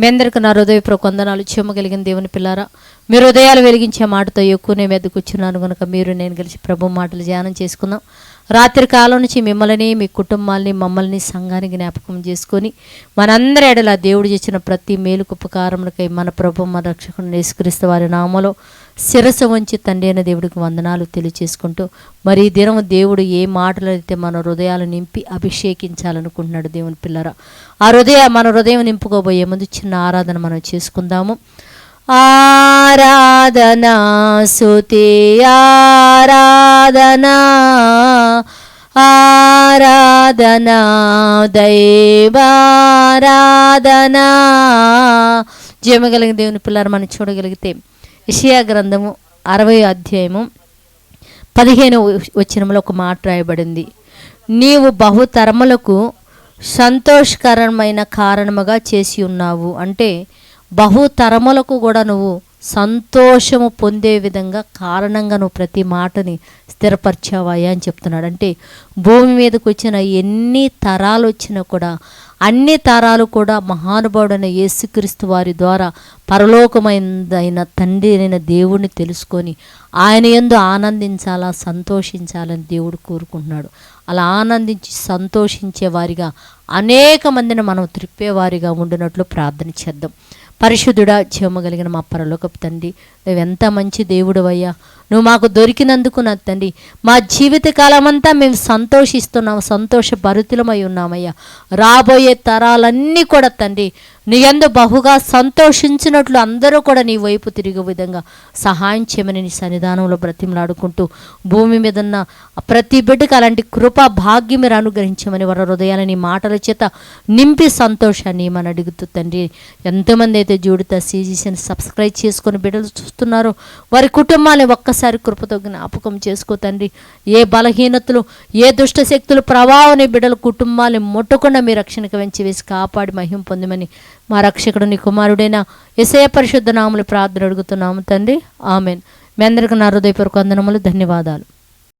మీ అందరికీ నా హృదయపూర్వక వందనాలు. చెమ్మగలిగిన దేవుని పిల్లారా మీరు హృదయాలు వెలిగించే మాటతో ఎక్కువనే మెద్దకుచ్చున్నాను కనుక మీరు నేను కలిసి ప్రభు మాటలు ధ్యానం చేసుకుందాం. రాత్రి కాలం నుంచి మిమ్మల్ని మీ కుటుంబాల్ని మమ్మల్ని సంఘానికి జ్ఞాపకం చేసుకొని మనందరి ఎడల దేవుడు చేసిన ప్రతి మేలుకు ఉపకారములకై మన ప్రభు మన రక్షకుడు నిష్కరిస్తే వారి నామలో శిరస వంచి తండ్రి అయిన దేవుడికి వందనాలు తెలియచేసుకుంటూ మరి ఈ దినం దేవుడు ఏ మాటలు అయితే మన హృదయాలు నింపి అభిషేకించాలనుకుంటున్నాడు దేవుని పిల్లరా ఆ హృదయ మన హృదయం నింపుకోబోయే ముందు చిన్న ఆరాధన మనం చేసుకుందాము. ఆరాధనా సుతి ఆరాధనా ఆరాధనా దైవారాధనా. జీవగలిగిన దేవుని పిల్లలు మనం చూడగలిగితే ఇషియా గ్రంథము అరవై అధ్యాయము పదిహేను వచ్చినములో ఒక మాట రాయబడింది. నీవు బహుతరములకు సంతోషకరమైన కారణముగా చేసి ఉన్నావు. అంటే బహుతరములకు కూడా నువ్వు సంతోషము పొందే విధంగా కారణంగా నువ్వు ప్రతి మాటని స్థిరపరిచావయ్యా అని చెప్తున్నాడు. అంటే భూమి మీదకి వచ్చిన ఎన్ని తరాలు వచ్చినా కూడా అన్ని తరాలు కూడా మహానుభావుడైన యేసుక్రీస్తు వారి ద్వారా పరలోకమైనదైన తండ్రి అయిన దేవుణ్ణి తెలుసుకొని ఆయన ఎందు ఆనందించాలా సంతోషించాలని దేవుడు కోరుకుంటున్నాడు. అలా ఆనందించి సంతోషించే వారిగా అనేక మందిని మనం త్రిప్పేవారిగా ఉండినట్లు ప్రార్థన చేద్దాం. పరిశుద్ధుడా జీవమగలిగిన మా పరలోకపు తండ్రి. నువ్వెంత ఎంత మంచి దేవుడు అయ్యా నువ్వు మాకు దొరికినందుకు నా తండ్రి. మా జీవిత కాలమంతా మేము సంతోషిస్తున్నాం సంతోష భరితులమై ఉన్నామయ్యా. రాబోయే తరాలన్నీ కూడా తండ్రి నీ ఎందు బహుగా సంతోషించినట్లు అందరూ కూడా నీ వైపు తిరిగే విధంగా సహాయం చేయమని నీ సన్నిధానంలో బ్రతిమలాడుకుంటూ భూమి మీద ఉన్న ప్రతి బిడ్డకు అలాంటి కృపా భాగ్యం మీరు అనుగ్రహించమని వారి హృదయాన్ని నీ మాటల చేత నింపి సంతోషాన్ని మనం అడుగుతూ తండ్రి ఎంతమంది అయితే జోడిత సీజీసీని సబ్స్క్రైబ్ చేసుకొని బిడ్డలు చూస్తున్నారో వారి కుటుంబాన్ని ఒక్క ఒక్కసారి కృపతో జ్ఞాపకం చేసుకో తండ్రి. ఏ బలహీనతలు ఏ దుష్ట శక్తులు ప్రభావం బిడ్డల కుటుంబాన్ని ముట్టకుండా మీ రక్షణకు వెంచి వేసి కాపాడి మహిం పొందమని మా రక్షకుడు నీ కుమారుడైన ఎసయ పరిశుద్ధ నాములు ప్రార్థన అడుగుతున్నాము తండ్రి. ఆమెన్. మీ అందరికీ నా హృదయపూర్వక వందనములు ధన్యవాదాలు.